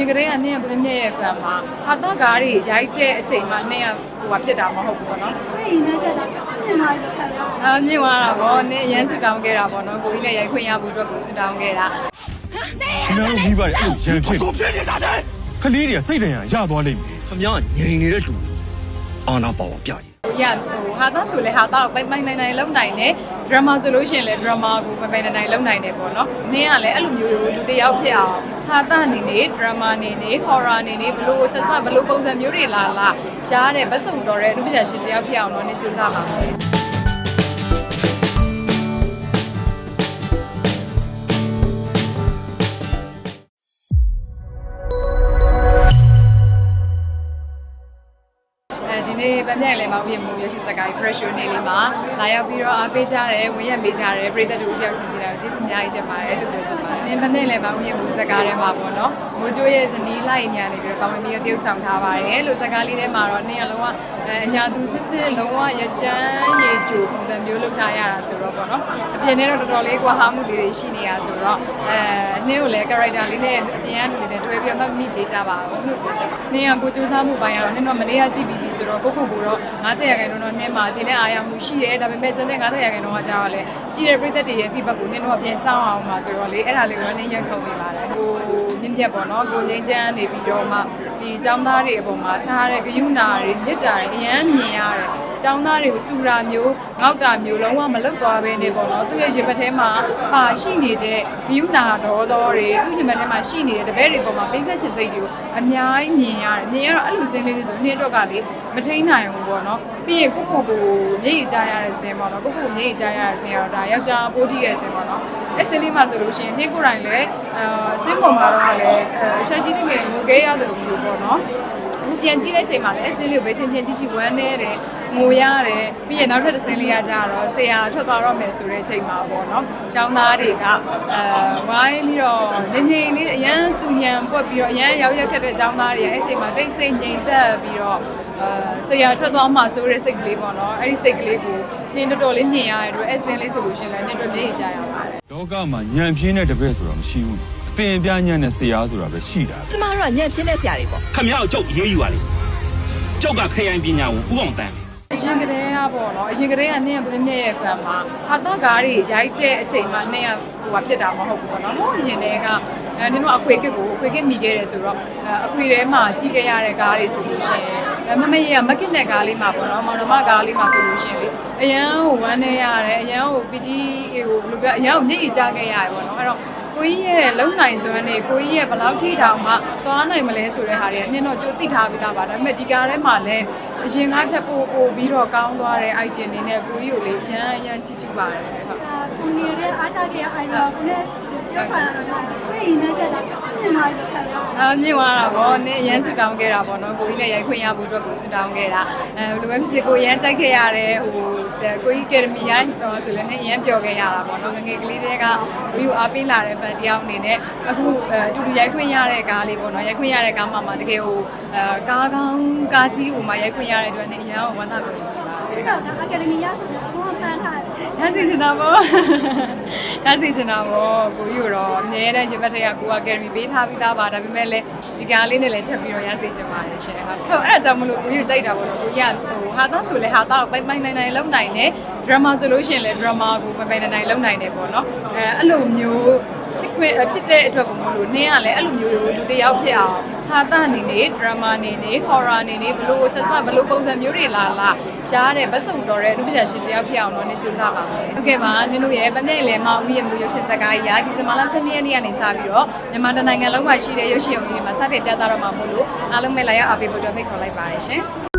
ရင်ကလေးကနင်းကကိုမြင့်ရဲ့ fan မှာဟာတာကားတွေရိုက်တဲ့အချိန်မှာနင်းကဟိုဟာဖြစ်တာမဟုတ်ဘူးပေါ့နော်ဝိညာဉ်ချက်တာကစမြင်လာလို့ခံစားအာမြင့်သွားတာပေါ့နင်းအရန်ဆူတောင်းခဲ့တာပေါ့နော်ကိုကြီးနဲ့ရိုက်ခွင့်ရဖို့အတွက်ကိုဆူတောင်းခဲ့တာခင်ဗျားတို့မိဘတွေအဲ့လိုရန်ဖြစ်ကိုဖြစ်နေတာတဲ့ကလေးတွေကစိတ်တန်ရရသွားလိမ့်မယ်ခမရငြိမ်နေတဲ့လူအာနာပါဝါပြရင်ဟို ရဟိုဟာတာဆိုလဲဟာတာကိုပိုင်ပိုင်နိုင်နိုင်လုံနိုင်တယ်ဒရမာဆိုလို့ရှိရင်လဲဒရမာကိုပိုင်ပိုင်နိုင်နိုင်လုံနိုင်တယ်ပေါ့နော်နင်းကလည်းအဲ့လိုမျိုးလူတစ်ယောက်ဖြစ်အောင်ဟာတာအနေနဲ့ဒရမာအနေနဲ့ဟော်ရာအနေနဲ့ဘလို့ဆက်မဘလို့ပုံစံမျိုးတွေလာလာရှားတယ်ဗတ်စုံတော်တဲ့အမှုပညာရှင်တစ်ယောက်ဖြစ်အောင်တော့နင်းကြိုးစားပါမယ် အဲဒီနေ့ဗမြိုင်လည်းမဥယျာဉ်မှုရရှိစကား pressure နေလေးမှာလာရောက်ပြီးတော့အားပေးကြတယ်ဝင်ရမေးကြတယ်ပြည်သက်တို့တယောက်ချင်းစီတိုင်းကျေးဇူးအများကြီးတင်ပါတယ်လို့ပြောချင်ပါတယ်။နင်းဗမြိုင်လည်းမဥယျာဉ်မှုစကားထဲမှာပေါ့နော်။ မိုးကျိုးရဲ့ဇနီးလိုက်ညာနေပြီးတော့ပါဝင်ပြီးတော့တရုပ်ဆောင်ထားပါတယ်လို့စကားလေးထဲမှာတော့နင်းအလုံးကအညာသူစစ်စစ်လုံးဝရကြမ်းရေကြိုပုံစံမျိုးလုပ်ထားရတာဆိုတော့ပေါ့နော်။အပြင်ထဲတော့တော်တော်လေးကွာဟာမှုလေးတွေရှိနေရဆိုတော့အဲနင်းကိုလည်း character လေးနဲ့အပြင်ကနေနဲ့တွဲပြီးမှတ်မိပေးကြပါဦးလို့ပြောချင်တယ်။နင်းကကိုစူးစမ်းမှုပိုင်းကတော့နင်းတော့မနေ့ကကြည့်ပြီးပြီဆိုတော့ကိုကိုကိုတော့90ရာခိုင်နှုန်းတော့နင်းမှာကျင်းတဲ့အားရမှုရှိတယ်ဒါပေမဲ့ကျန်တဲ့90ရာခိုင်နှုန်းကကြာတော့လေကြည့်တဲ့ပရိသတ်တွေရဲ့ feedback ကိုနင်းတော့ပြန်စောင့်အောင်ပါဆိုတော့လေအဲ့ဒါလေးကိုနင်းရက်ခုံနေပါတယ်ဟိုမြင့်မြတ်ပေါ့နော်ကိုငိမ့်ချမ်းနေပြီးတော့မှဒီចောင်းသားတွေအပေါ်မှာထားတဲ့ဂယုဏတွေမြစ်တာတွေအရန်မြင်ရတယ် ចောင်းသားတွေကိုစူတာမျိုးငေါက်တာမျိုးလုံးဝမလုသွားဘဲနေပေါ့နော်သူ့ရဲ့ရင်ပတ်ထဲမှာပါရှိနေတဲ့ဂယုဏတော်တော်တွေသူ့ရင်ပတ်ထဲမှာရှိနေတဲ့တပည့်တွေပေါ်မှာပိဿက်ချင်စိတ်တွေကိုအများကြီးမြင်ရတယ်မြင်ရတော့အဲ့လိုစင်းလေးတွေဆိုနေ့တော့ကလေမထိန်နိုင်ဘူးပေါ့နော်ပြီးရင်ကိုကိုကိုမျက်ရည်ကြားရတဲ့စင်းပေါ့နော်ကိုကိုမျက်ရည်ကြားရတဲ့စင်းကတော့ဒါယောက်ျားပိုးတီးရဲ့စင်းပေါ့နော်အဲ့စင်းလေးမှာဆိုလို့ရှိရင်နေ့ကိုယ်တိုင်လည်းအာစင်းပေါ်မှာတော့လည်းအရှာကြီးတငယ်ငိုခဲရတယ်လို့မျိုးပေါ့နော်အခုပြန်ကြည့်တဲ့ချိန်မှာလည်းအစင်းလေးကိုပဲချင်းပြန်ကြည့်ကြည့်ဝမ်းနေတယ် ငိုရတယ်ပြီးရင်နောက်ထပ်တစ်စင်းလေးရကြတော့ဆရာထွက်သွားတော့မယ်ဆိုတဲ့ချိန်မှာပေါ့နော်ចောင်းသားတွေကအဲဝိုင်းပြီးတော့ငငိမ့်လေးအရန်စူညံပွက်ပြီးတော့အရန်ရောက်ရက်ခက်တဲ့ចောင်းသားတွေရဲ့အဲ့ချိန်မှာတိတ်ဆိတ်ငြိမ်သက်ပြီးတော့အဲဆရာထွက်သွားမှဆိုတဲ့စိတ်ကလေးပေါ့နော်အဲ့ဒီစိတ်ကလေးကိုနှင်းတော်တော်လေးမြင်ရတဲ့အတွက်အဲ့စင်းလေးဆိုလို့ရှိရင်လည်းနှင်းတော်မြင်ရကြရပါတယ်လောကမှာညံပြင်းတဲ့တပည့်ဆိုတာမရှိဘူးအပင်ပြညံတဲ့ဆရာဆိုတာပဲရှိတာကျမတို့ကညံ့ပြင်းတဲ့ဆရာတွေပေါ့ခမရကိုကြောက်ရေးယူပါလေကြောက်ကခရိုင်ပညာကိုဥအောင်တန်း အရှင်ကလေးကပေါ့နော်အရှင်ကလေးကနင်းကကိုမြင့်ရဲ့ fan မှာဟာတာကားတွေရိုက်တဲ့အချိန်မှာနင်းကဟိုဟာဖြစ်တာမဟုတ်ဘူးပေါ့နော်ဟိုအရင်တည်းကအဲနင်းတို့အခွေကစ်ကိုအခွေကစ်မိခဲ့တယ်ဆိုတော့အခွေထဲမှာကြီးခဲ့ရတဲ့ကားတွေဆိုလို့ရှိရင်မမရဲ့မကစ်တဲ့ကားလေးမှာပေါ့နော်မောင်နှမကားလေးမှာဆိုလို့ရှိရင်လေအရန်ဟိုဝမ်းနေရတယ်အရန်ဟိုပီတီဟိုဘယ်လိုပြောအရန်ကိုမျက်ရည်ကျခဲ့ရတယ်ပေါ့နော်အဲ့တော့ကိုကြီးရဲ့လုံနိုင်စွမ်းနေကိုကြီးရဲ့ဘယ်လောက်ထိတောင်မှသွားနိုင်မလဲဆိုတဲ့ဟာတွေနင်းတော့ကြိုသိထားပြီးသားပါဒါပေမဲ့ဒီကားထဲမှာလည်း အရင်ကထပ်ပို့ပို့ပြီးတော့ကောင်းသွားတဲ့ item တွေနဲ့ကိုကြီးကိုလေရမ်းရမ်းချစ်ချူပါတယ်ဟုတ်အာကိုငယ်တဲ့အားကြခဲ့အိုင်ရောကိုနဲ့ ပြောဆိုင်ရတော့ဝိညာဉ်ချက်တာကစမြင်လာလို့ခံစားအာမြင့်သွားတာပေါ့နင်းအရန်ဆူတောင်းခဲ့တာပေါ့နော်ကိုကြီးနဲ့ရိုက်ခွင့်ရဖို့အတွက်ကိုဆူတောင်းခဲ့တာအဲဘယ်လိုပဲဖြစ်ဖြစ်ကိုရမ်းကြိုက်ခဲ့ရတယ်ဟိုကိုကြီးကယ်ဒမီရိုင်းတော့ဆိုလည်းနင်းအရန်ပျော်ခဲ့ရတာပေါ့နော်ငယ်ငယ်ကလေးတွေကကိုကြီးကိုအားပေးလာတဲ့ဖန်တယောက်အနေနဲ့အခုအတူတူရိုက်ခွင့်ရတဲ့ကားလေးပေါ့နော်ရိုက်ခွင့်ရတဲ့ကားမှမှတကယ်ဟိုအဲကားကောင်းကားကြီးဟိုမှာရိုက်ခွင့်ရတဲ့အတွက်နင်းအရန်ကိုဝမ်းသာပျော်ရွှင်ပါဒီကတော့အကယ်ဒမီရဆိုတော့အကုန်ပန်းထားတယ်ရစီချင်တာပေါ့ရစီချင်တာပေါ့ကိုကြီးတော့အမြဲတမ်းရင်ဘတ်ထက်ကကိုကကယ်ရီပေးထားပြီးသားပါဒါပေမဲ့လည်းဒီကားလေးနဲ့လည်းထပ်ပြီးတော့ရစီချင်ပါတယ်ရှင်ဟုတ်ဟုတ်အဲ့ဒါကြောင့်မလို့ကိုကြီးကြိုက်တာပေါ့နော်ကိုကြီးကဟိုဟာတော့ဆိုလဲဟာတော့ပိုင်ပိုင်နိုင်နိုင်လုံနိုင်တယ်ဒရမာဆိုလို့ရှိရင်လည်းဒရမာကိုပိုင်ပိုင်နိုင်နိုင်လုံနိုင်တယ်ပေါ့နော်အဲအဲ့လိုမျိုးဖြစ်ခွင့်ဖြစ်တဲ့အတွက်ကိုမလို့နင်းကလည်းအဲ့လိုမျိုးလူတစ်ယောက်ဖြစ်အောင် ဟာတာအနေနဲ့ဒရမာအနေနဲ့ဟော်ရာအနေနဲ့ဘလို့ဆက်မဘလို့ပုံစံမျိုးတွေလာလာရှားတဲ့ဗတ်စုံတော်တဲ့အမှုပညာရှင်တစ်ယောက်ဖြစ်အောင်တော့နင်းကြိုးစားပါမယ်ဟုတ်ကဲ့ပါနင်းတို့ရဲ့ဗမြိုင်လေမောင်ဦးရဲ့မျိုးရုပ်ရှင်ဇာတ်ကားကြီးရာဒီဇင်ဘာလ12ရက်နေ့ကနေစပြီးတော့မြန်မာတိုင်းနိုင်ငံလုံးမှာရှိတဲ့ရုပ်ရှင်ရုံကြီးတွေမှာစတင်ပြသတော့မှာမို့လို့အားလုံးပဲလာရောက်အားပေးဖို့အတွက်ဖိတ်ခေါ်လိုက်ပါတယ်ရှင်